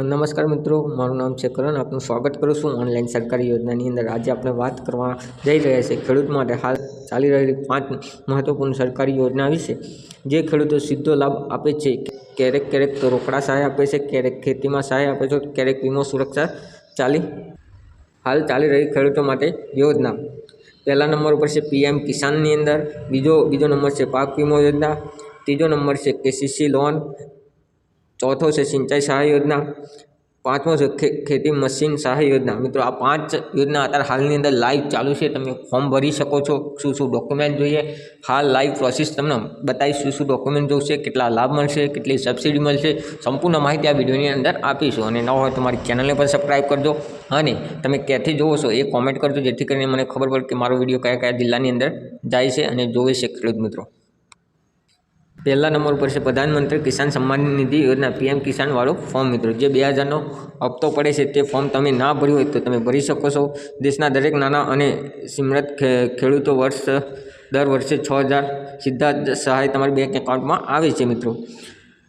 નમસ્કાર મિત્રો, મારું નામ છે કરણ. આપનું સ્વાગત કરું છું ઓનલાઈન સરકારી યોજનાની અંદર. આજે આપણે વાત કરવા જઈ રહ્યા છીએ ખેડૂત માટે. હાલ ચાલી રહેલી પાંચ મહત્વપૂર્ણ સરકારી યોજના વિશે. જે ખેડૂતો સીધો લાભ આપે છે. ક્યારેક ક્યારેક તો રોકડા સહાય આપે છે, ક્યારેક ખેતીમાં સહાય આપે છે, ક્યારેક વીમો સુરક્ષા ચાલી. હાલ ચાલી રહી ખેડૂતો માટે યોજના. પહેલા નંબર ઉપર છે પીએમ કિસાનની અંદર. બીજો બીજો નંબર છે પાક વીમો યોજના. ત્રીજો નંબર છે કેસીસી લોન. ચોથો છે સિંચાઈ સહાય યોજના. પાંચમો છે ખેતી મશીન સહાય યોજના. મિત્રો, આ પાંચ યોજના અત્યારે હાલની અંદર લાઈવ ચાલુ છે. તમે ફોર્મ ભરી શકો છો. શું શું ડોક્યુમેન્ટ જોઈએ? હાલ લાઈવ પ્રોસેસ તમને બતાવીશ શું શું ડોક્યુમેન્ટ જોઈશે કેટલા લાભ મળશે, કેટલી સબસિડી મળશે. સંપૂર્ણ માહિતી આ વિડીયોની અંદર આપીશું. અને ન હોય તો મારી ચેનલને પણ સબસ્ક્રાઈબ કરજો. અને તમે ક્યાંથી જોવો છો એ કોમેન્ટ કરજો. જેથી કરીને મને ખબર પડે કે મારો વીડિયો કયા કયા જિલ્લાની અંદર જાય છે અને જોવે છે ખેડૂત મિત્રો. પહેલા નંબર ઉપર છે, પ્રધાનમંત્રી કિસાન સન્માન નિધિ યોજના, પીએમ કિસાનવાળો ફોર્મ મિત્રો. જે બે હજારનો હપ્તો પડે છે, તે ફોર્મ તમે ના ભર્યું હોય તો તમે ભરી શકો છો. દેશના દરેક નાના અને સિમરત ખેડૂતો વર્ષ, દર વર્ષે છ હજાર સીધા જ સહાય તમારી બેંક એકાઉન્ટમાં આવે છે મિત્રો.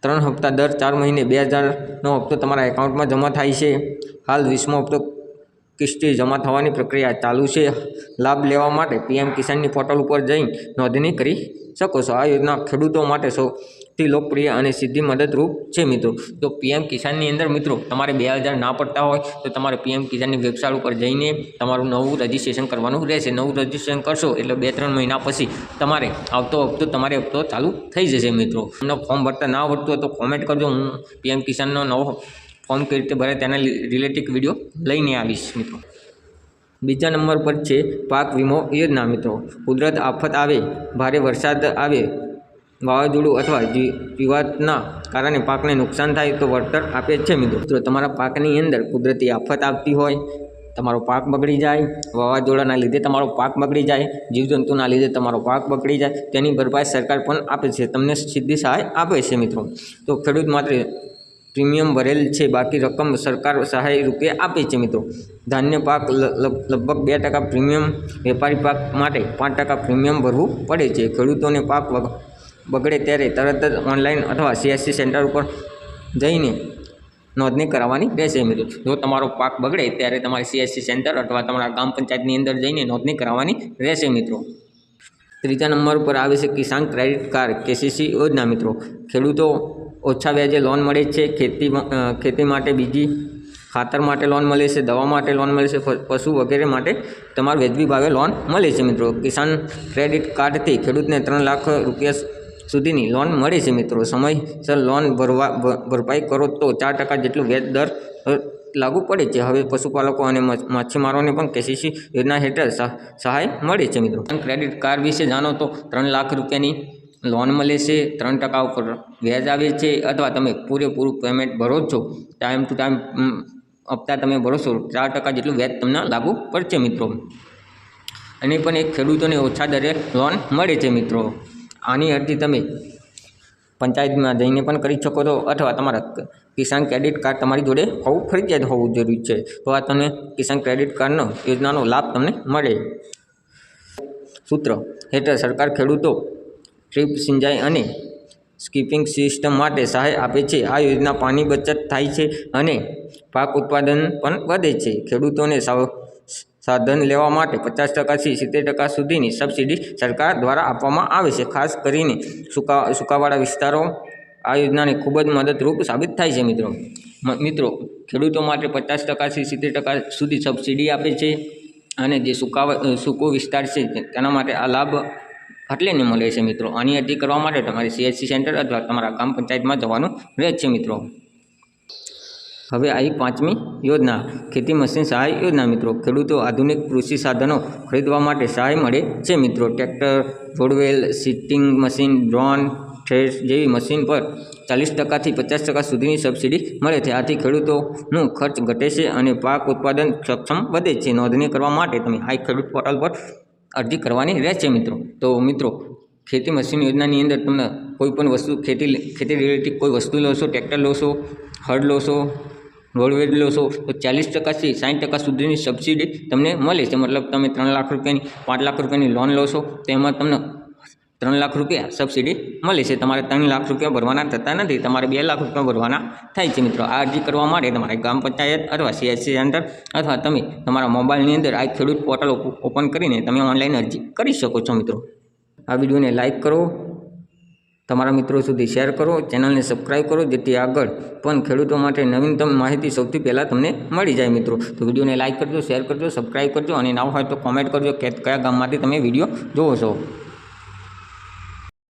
ત્રણ હપ્તા દર ચાર મહિને બે હજારનો હપ્તો તમારા એકાઉન્ટમાં જમા થાય છે. હાલ વીસમો હપ્તો કિસ્તી જમા થવાની પ્રક્રિયા ચાલુ છે. લાભ લેવા માટે પીએમ કિસાનની પોર્ટલ ઉપર જઈ નોંધણી કરી શકો છો. આ યોજના ખેડૂતો માટે સૌથી લોકપ્રિય અને સીધી મદદરૂપ છે મિત્રો. તો પીએમ કિસાનની અંદર મિત્રો, તમારે બે હજાર ના પડતા હોય તો તમારે પીએમ કિસાનની વેબસાઇટ ઉપર જઈને તમારું નવું રજિસ્ટ્રેશન કરવાનું રહેશે. નવું રજિસ્ટ્રેશન કરશો એટલે બે ત્રણ મહિના પછી તમારે આવતો હપ્તો તમારે હપ્તો ચાલુ થઈ જશે મિત્રો. તમને ફોર્મ ભરતા ના આવડતું હોય તો કોમેન્ટ કરજો. હું પીએમ કિસાનનો નવો ફોર્મ કઈ રીતે ભરે તેના રિલેટેડ વીડિયો લઈને આવીશ, મિત્રો. બીજા નંબર પર છે, પાક વીમો યોજના, મિત્રો. કુદરત આફત આવે, ભારે વરસાદ આવે, વાવાઝોડું અથવા જીવાતના કારણે પાકને નુકસાન થાય તો વળતર આપે છે, મિત્રો. મિત્રો, તમારા પાકની અંદર કુદરતી આફત આવતી હોય, તમારો પાક બગડી જાય, વાવાઝોડાના લીધે તમારો પાક બગડી જાય, જીવજંતુના લીધે તમારો પાક બગડી જાય, તેની ભરપાઈ સરકાર પણ આપે છે. તમને સીધી સહાય આપે છે, મિત્રો. તો ખેડૂત માટે પ્રીમિયમ ભરેલ છે, બાકી રકમ સરકાર સહાય રૂપે આપે છે મિત્રો. ધાન્ય પાક લગભગ બે ટકા પ્રીમિયમ વેપારી પાક માટે પાંચ ટકા પ્રીમિયમ ભરવું પડે છે. ખેડૂતોને પાક બગડે ત્યારે તરત જ ઓનલાઈન અથવા સીએસસી સેન્ટર ઉપર જઈને નોંધણી કરાવવાની રહેશે મિત્રો. જો તમારો પાક બગડે ત્યારે તમારે સીએસસી સેન્ટર અથવા તમારા ગ્રામ પંચાયતની અંદર જઈને નોંધણી કરાવવાની રહેશે મિત્રો. ત્રીજા નંબર ઉપર આવે છે કિસાન ક્રેડિટ કાર્ડ, કેસીસી યોજના મિત્રો. ખેડૂતો ઓછા વ્યાજે લોન મળે છે. ખેતી ખેતી માટે બીજી, ખાતર માટે લોન મળે છે, દવા માટે લોન મળે છે પશુ વગેરે માટે તમારે વ્યાજબી ભાવે લોન મળે છે મિત્રો. કિસાન ક્રેડિટ કાર્ડથી ખેડૂતને ત્રણ લાખ રૂપિયા સુધીની લોન મળે છે મિત્રો. સમયસર લોન ભરવા ભરપાઈ કરો તો ચાર ટકા જેટલું વ્યાજ દર લાગુ પડે છે. હવે પશુપાલકો અને માછીમારોને પણ કેસીસી યોજના હેઠળ સહાય મળે છે મિત્રો. ક્રેડિટ કાર્ડ વિશે જાણો તો ત્રણ લાખ રૂપિયાની લોન મળે છે, ત્રણ ટકા ઉપર વ્યાજ આવે છે અથવા તમે પૂરેપૂરું પેમેન્ટ ભરો છો ટાઈમ ટુ ટાઈમ હપ્તા તમે ભરો છો, ચાર ટકા જેટલું વ્યાજ તમને લાગુ પડશે મિત્રો. અને પણ એક ખેડૂતોને ઓછા દરે લોન મળે છે મિત્રો. આની અરજી તમે પંચાયતમાં જઈને પણ કરી શકો છો અથવા તમારા કિસાન ક્રેડિટ કાર્ડ તમારી જોડે હોવું ફરજિયાત હોવું જરૂરી છે. તો આ તમને કિસાન ક્રેડિટ કાર્ડનો યોજનાનો લાભ તમને મળે. સૂત્ર, હેઠળ સરકાર ખેડૂતો ડ્રીપ સિંચાઈ અને સ્કીપિંગ સિસ્ટમ માટે સહાય આપે છે. આ યોજના પાણી બચત થાય છે અને પાક ઉત્પાદન પણ વધે છે. ખેડૂતોને સાધન લેવા માટે પચાસ ટકાથી સિત્તેર ટકા સુધીની સબસિડી સરકાર દ્વારા આપવામાં આવે છે. ખાસ કરીને સુકા સુકાવાળા વિસ્તારો આ યોજનાને ખૂબ જ મદદરૂપ સાબિત થાય છે મિત્રો. મિત્રો, ખેડૂતો માટે પચાસ ટકાથી સિત્તેર ટકા સુધી સબસિડી આપે છે અને જે સૂકા સૂકો વિસ્તાર છે, તેના માટે આ લાભ આટલેને મળે છે મિત્રો. આની અરજી કરવા માટે તમારે સીએચસી સેન્ટર અથવા તમારા ગ્રામ પંચાયતમાં જવાનું રહેશે મિત્રો. હવે આવી પાંચમી યોજના, ખેતી મશીન સહાય યોજના મિત્રો. ખેડૂતો આધુનિક કૃષિ સાધનો ખરીદવા માટે સહાય મળે છે મિત્રો. ટ્રેક્ટર રોડવેલ સીટિંગ મશીન ડ્રોન થ્રેસ જેવી મશીન પર ચાલીસ ટકાથી પચાસ ટકા સુધીની સબસિડી મળે છે. આથી ખેડૂતોનું ખર્ચ ઘટે છે અને પાક ઉત્પાદન સક્ષમ વધે છે. નોંધણી કરવા માટે તમે આ ખેડૂત પોર્ટલ પર અરજી કરવાની રહેશે મિત્રો. તો મિત્રો, ખેતી મશીન યોજનાની અંદર તમને કોઈ પણ વસ્તુ, ખેતી ખેતી રિલેટેડ કોઈ વસ્તુ લો છો ટ્રેક્ટર લો છો હળ લો છો રોડવેજ લો તો ચાલીસ ટકાથી સાઠ ટકા સુધીની સબસિડી તમને મળે છે. મતલબ તમે ત્રણ લાખ રૂપિયાની, પાંચ લાખ રૂપિયાની લોન લો છો તેમાં તમને ત્રણ લાખ રૂપિયા સબસિડી મળે છે. તમારે ત્રણ લાખ રૂપિયા ભરવાના થતા નથી. તમારે બે લાખ રૂપિયા ભરવાના થાય છે મિત્રો. આ અરજી કરવા માટે તમારે ગ્રામ પંચાયત અથવા સીએસસી સેન્ટર અથવા તમે તમારા મોબાઈલની અંદર આ ખેડૂત પોર્ટલ ઓપ- ઓપન કરીને તમે ઓનલાઈન અરજી કરી શકો છો મિત્રો. આ વિડીયોને લાઇક કરો. તમારા મિત્રો સુધી શેર કરો. ચેનલને સબસ્ક્રાઈબ કરો, જેથી આગળ પણ ખેડૂતો માટે નવીનતમ માહિતી સૌથી પહેલાં તમને મળી જાય મિત્રો. તો વિડીયોને લાઇક કરજો શેર કરજો સબસ્ક્રાઈબ કરજો અને ના હોય તો કોમેન્ટ કરજો કે કયા ગામમાંથી તમે વીડિયો જોવો છો.